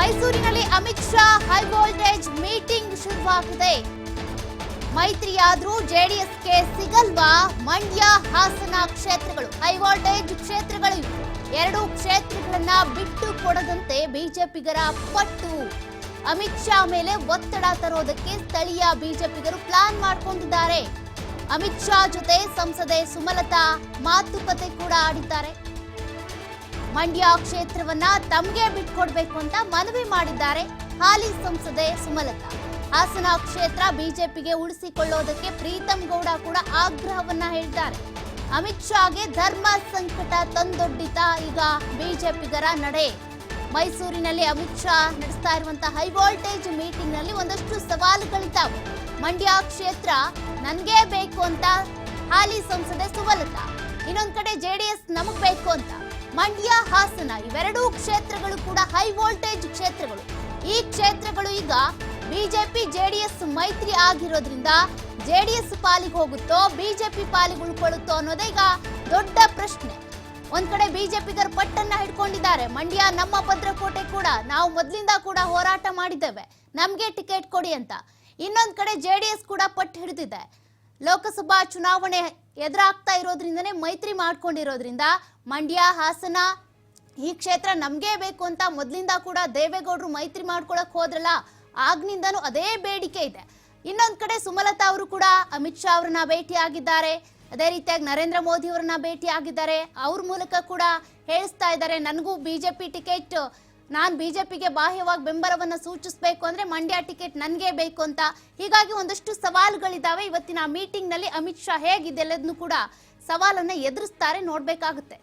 ಮೈಸೂರಿನಲ್ಲಿ Amit Shah high voltage meeting ಶುರುವಾಗಿದೆ. ಮೈತ್ರಿಯಾದ್ರೂ ಜೆಡಿಎಸ್ಗೆ ಸಿಗಲ್ವಾ? ಮಂಡ್ಯ, ಹಾಸನ ಕ್ಷೇತ್ರಗಳು. ಹೈ ವೋಲ್ಟೇಜ್ ಕ್ಷೇತ್ರಗಳು. ಎರಡು ಕ್ಷೇತ್ರಗಳನ್ನ ಬಿಟ್ಟು ಕೊಡದಂತೆ ಬಿಜೆಪಿಗರ ಪಟ್ಟು. ಅಮಿತ್ ಶಾ ಮೇಲೆ ಒತ್ತಡ ತರೋದಕ್ಕೆ ಸ್ಥಳೀಯ ಬಿಜೆಪಿಗರು ಪ್ಲಾನ್ ಮಾಡಿಕೊಂಡಿದ್ದಾರೆ. ಅಮಿತ್ ಶಾ ಜೊತೆ ಸಂಸದೆ ಸುಮಲತಾ ಮಾತುಕತೆ ಕೂಡ ಆಡಿದ್ದಾರೆ. ಮಂಡ್ಯ ಕ್ಷೇತ್ರವನ್ನ ತಮಗೆ ಬಿಟ್ಕೊಡ್ಬೇಕು ಅಂತ ಮನವಿ ಮಾಡಿದ್ದಾರೆ ಹಾಲಿ ಸಂಸದೆ ಸುಮಲತಾ. ಹಾಸನ ಕ್ಷೇತ್ರ ಬಿಜೆಪಿಗೆ ಉಳಿಸಿಕೊಳ್ಳೋದಕ್ಕೆ ಪ್ರೀತಮ್ ಗೌಡ ಕೂಡ ಆಗ್ರಹವನ್ನ ಹೇಳಿದ್ದಾರೆ ಅಮಿತ್ ಶಾಗೆ ಧರ್ಮ ಸಂಕಟ ತಂದೊಡ್ಡಿತ ಈಗ ಬಿಜೆಪಿಗರ ನಡೆ. ಮೈಸೂರಿನಲ್ಲಿ ಅಮಿತ್ ಶಾ ನಡೆಸ್ತಾ ಇರುವಂತಹ ಹೈ ವೋಲ್ಟೇಜ್ ಮೀಟಿಂಗ್ನಲ್ಲಿ ಒಂದಷ್ಟು ಸವಾಲುಗಳಿದ್ದಾವೆ. ಮಂಡ್ಯ ಕ್ಷೇತ್ರ ನನಗೇ ಬೇಕು ಅಂತ ಹಾಲಿ ಸಂಸದೆ ಸುಮಲತಾ. ಇನ್ನೊಂದ್ ಕಡೆ ಜೆಡಿಎಸ್ ನಮಗ್ ಬೇಕು ಅಂತ. ಮಂಡ್ಯ, ಹಾಸನ ಇವೆರಡೂ ಕ್ಷೇತ್ರಗಳು ಕೂಡ ಹೈ ವೋಲ್ಟೇಜ್ ಕ್ಷೇತ್ರಗಳು. ಈ ಕ್ಷೇತ್ರಗಳು ಈಗ ಬಿಜೆಪಿ, ಜೆಡಿಎಸ್ ಮೈತ್ರಿ ಆಗಿರೋದ್ರಿಂದ ಜೆಡಿಎಸ್ ಪಾಲಿಗೆ ಹೋಗುತ್ತೋ, ಬಿಜೆಪಿ ಪಾಲಿಗೆ ಉಳ್ಕೊಳ್ಳುತ್ತೋ ಅನ್ನೋದೇ ಈಗ ದೊಡ್ಡ ಪ್ರಶ್ನೆ. ಒಂದ್ ಕಡೆ ಬಿಜೆಪಿಗರ ಪಟ್ಟನ್ನ ಹಿಡ್ಕೊಂಡಿದ್ದಾರೆ. ಮಂಡ್ಯ ನಮ್ಮ ಭದ್ರಕೋಟೆ ಕೂಡ ನಾವು ಮೊದ್ಲಿಂದ ಕೂಡ ಹೋರಾಟ ಮಾಡಿದ್ದೇವೆ. ನಮ್ಗೆ ಟಿಕೆಟ್ ಕೊಡಿ ಅಂತ. ಇನ್ನೊಂದ್ ಕಡೆ ಜೆಡಿಎಸ್ ಕೂಡ ಪಟ್ಟು ಹಿಡಿದಿದೆ. ಲೋಕಸಭಾ ಚುನಾವಣೆ ಎದುರಾಗ್ತಾ ಇರೋದ್ರಿಂದನೇ ಮೈತ್ರಿ ಮಾಡ್ಕೊಂಡಿರೋದ್ರಿಂದ ಮಂಡ್ಯ, ಹಾಸನ ಈ ಕ್ಷೇತ್ರ ನಮಗೇ ಬೇಕು ಅಂತ ಮೊದಲಿಂದ ಕೂಡ ದೇವೇಗೌಡರು ಮೈತ್ರಿ ಮಾಡ್ಕೊಳಕ್ ಹೋದ್ರಲ್ಲ, ಆಗ್ನಿಂದನೂ ಅದೇ ಬೇಡಿಕೆ ಇದೆ. ಇನ್ನೊಂದ್ ಕಡೆ ಸುಮಲತಾ ಅವರು ಕೂಡ ಅಮಿತ್ ಶಾ ಅವ್ರನ್ನ ಭೇಟಿ ಆಗಿದ್ದಾರೆ ಅದೇ ರೀತಿಯಾಗಿ ನರೇಂದ್ರ ಮೋದಿ ಅವರನ್ನ ಭೇಟಿ ಆಗಿದ್ದಾರೆ ಅವ್ರ ಮೂಲಕ ಕೂಡ ಹೇಳಿಸ್ತಾ ಇದ್ದಾರೆ. ನನಗೂ ಬಿಜೆಪಿ ಟಿಕೆಟ್ ನಾನು ಬಿಜೆಪಿಗೆ ಬಾಹ್ಯವಾಗಿ ಬೆಂಬಲವನ್ನು ಸೂಚಿಸಬೇಕು ಅಂದ್ರೆ ಮಂಡ್ಯ ಟಿಕೆಟ್ ನನಗೆ ಬೇಕು ಅಂತ. ಹೀಗಾಗಿ ಒಂದಷ್ಟು ಸವಾಲುಗಳಿದ್ದಾವೆ ಇವತ್ತಿನ ಮೀಟಿಂಗ್ನಲ್ಲಿ ಅಮಿತ್ ಶಾ ಹೇಗಿದೆಲ್ಲದನ್ನು ಕೂಡ ಸವಾಲನ್ನ ಎದುರಿಸ್ತಾರೆ, ನೋಡ್ಬೇಕಾಗುತ್ತೆ.